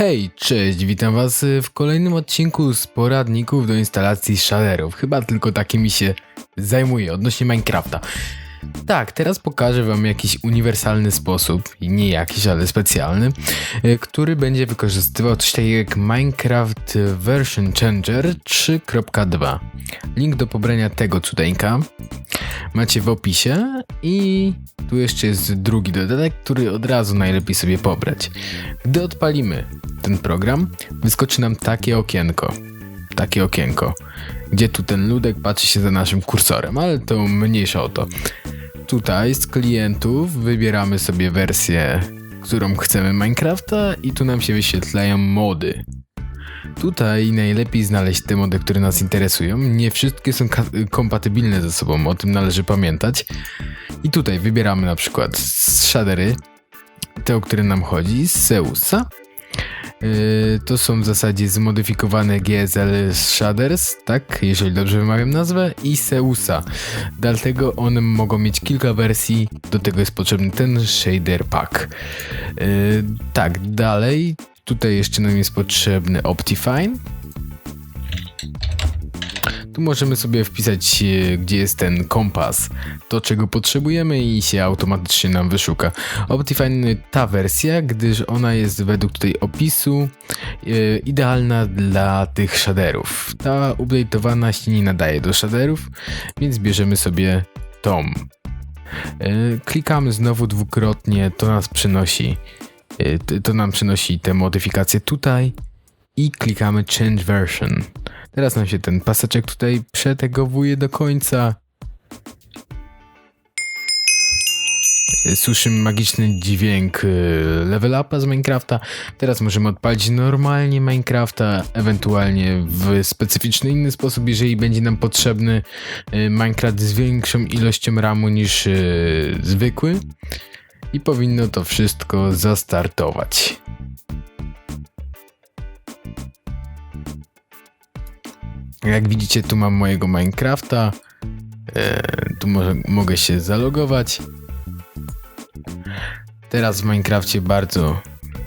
Hej, cześć, witam was w kolejnym odcinku z poradników do instalacji shaderów. Chyba tylko takimi się zajmuję odnośnie Minecrafta. Tak, teraz pokażę wam jakiś uniwersalny sposób, nie jakiś, ale specjalny, y, który będzie wykorzystywał coś takiego jak Minecraft Version Changer 3.2. Link do pobrania tego cudeńka macie w opisie i tu jeszcze jest drugi dodatek, który od razu najlepiej sobie pobrać. Gdy odpalimy ten program, wyskoczy nam takie okienko. Takie okienko, gdzie tu ten ludek patrzy się za naszym kursorem, ale to mniejsza o to. Tutaj z klientów wybieramy sobie wersję, którą chcemy Minecrafta i tu nam się wyświetlają mody. Tutaj najlepiej znaleźć te mody, które nas interesują. Nie wszystkie są kompatybilne ze sobą, o tym należy pamiętać. I tutaj wybieramy na przykład shadery, te, o które nam chodzi, z Zeusa. Yy, to są w zasadzie zmodyfikowane GSL Shaders, tak, jeżeli dobrze wymawiam nazwę, i Seusa. Dlatego one mogą mieć kilka wersji, do tego jest potrzebny ten shader pack. Yy, tak, dalej Tutaj jeszcze nam jest potrzebny Optifine. Tu możemy sobie wpisać, e, gdzie jest ten kompas, to czego potrzebujemy i się automatycznie nam wyszuka. Optifine ta wersja, gdyż ona jest według tutaj opisu e, idealna dla tych shaderów. Ta update'owana się nie nadaje do shaderów, więc bierzemy sobie tą. E, klikamy znowu dwukrotnie, to nas przynosi to nam przynosi te modyfikacje tutaj i klikamy Change Version. Teraz nam się ten paseczek tutaj przetegowuje do końca. Y, słyszymy magiczny dźwięk y, level upa z Minecrafta. Teraz możemy odpalić normalnie Minecrafta, ewentualnie w specyficzny inny sposób, jeżeli będzie nam potrzebny Minecraft z większą ilością RAMu niż zwykły i powinno to wszystko zastartować. Jak widzicie, tu mam mojego Minecrafta. E, tu mogę się zalogować. Teraz w Minecrafcie bardzo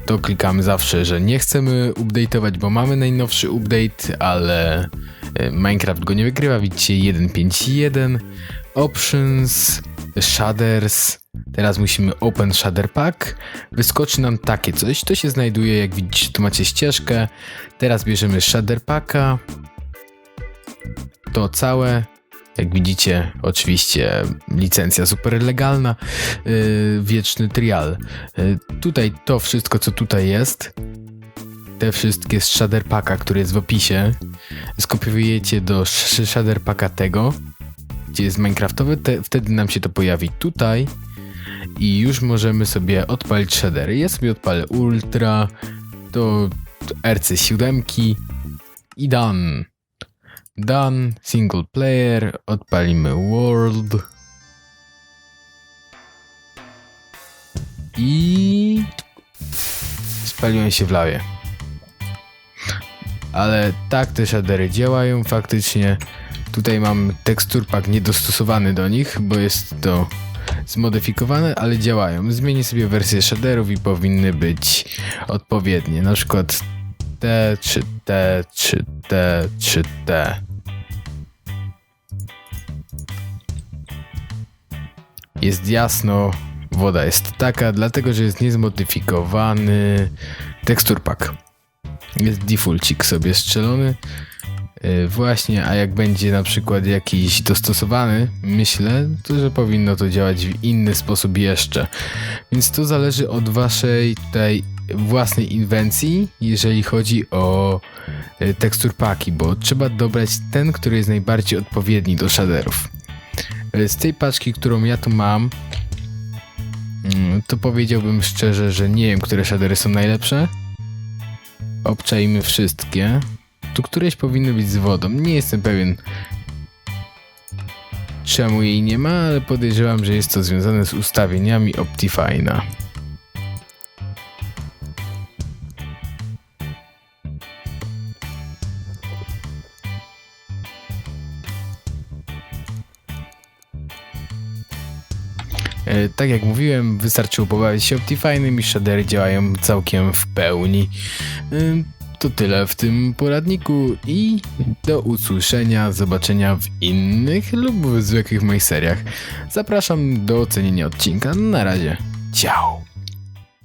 to klikamy zawsze, że nie chcemy update'ować, bo mamy najnowszy update, ale e, Minecraft go nie wykrywa. Widzicie 1.5.1 Options, Shaders, Teraz musimy Open Shader Pack. Wyskoczy nam takie coś. To się znajduje, jak widzicie, tu macie ścieżkę. Teraz bierzemy Shader Packa. To całe. Jak widzicie, oczywiście licencja super legalna, yy, wieczny trial. Yy, tutaj to wszystko, co tutaj jest, te wszystkie z shader packa, który jest w opisie, skopiujecie do shader packa tego, gdzie jest Minecraftowy, te, wtedy nam się to pojawi tutaj i już możemy sobie odpalić shadery. Ja sobie odpalę Ultra, to RC7 i done. Done, single player, odpalimy World. I spaliłem się w lawie. Ale tak te shadery działają faktycznie. Tutaj mam tekstur pack niedostosowany do nich, bo jest to zmodyfikowane, ale działają. Zmienię sobie wersję shaderów i powinny być odpowiednie. Na przykład Czy T, czy T, czy T. Jest jasno, woda jest taka, dlatego że jest niezmodyfikowany tekstur pack. Jest defaulcik sobie strzelony. E, właśnie, a jak będzie na przykład jakiś dostosowany, myślę, to że powinno to działać w inny sposób jeszcze. Więc to zależy od waszej tutaj własnej inwencji, jeżeli chodzi o e, tekstur paki, bo trzeba dobrać ten, który jest najbardziej odpowiedni do shaderów. E, z tej paczki, którą ja tu mam, mm, to powiedziałbym szczerze, że nie wiem, które shadery są najlepsze. Obczajmy wszystkie. Tu któreś powinny być z wodą. Nie jestem pewien czemu jej nie ma, ale podejrzewam, że jest to związane z ustawieniami Optifine'a. Tak jak mówiłem, wystarczyło pobawić się Optifine'em i shadery działają całkiem w pełni. E, to tyle w tym poradniku i do usłyszenia, zobaczenia w innych lub w zwykłych moich seriach. Zapraszam do ocenienia odcinka. Na razie. Ciao!